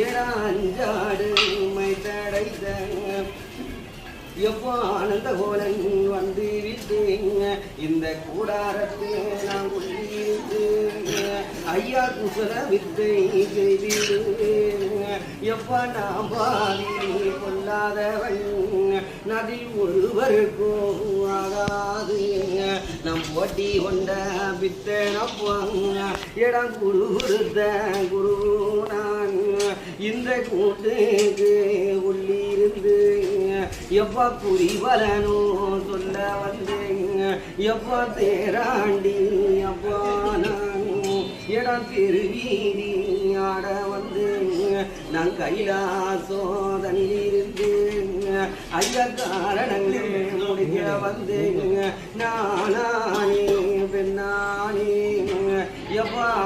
ஏழாஞ்சாடு my தடைத எப்போ ஆனந்த colon வந்து விட்டேங்க இந்த கூடாரத்தை நான் உள்ளிருந்து ஐயா குசல வித்தை செய்திருங்க எப்ப நான் பாதி கொள்ளாதவன் நதி ஒருவருக்கும் ஆகாதுங்க. நம் போட்டி கொண்ட பித்தனப்பாங்க இடம் குரு கொடுத்த குரு இந்த கூட்டுக்கு உள்ளிருந்து எப்ப புரிவலனோ சொல்ல வந்தேங்க எப்ப தேராண்டி அப்பா நான் இடம் திருவீதி ஆட வந்தேங்க நான் கைலாசோதனிலிருந்து ஐயா காரணங்கள் முடிக்க வந்தேங்க நானே பெண்ணானே எப்பாடம்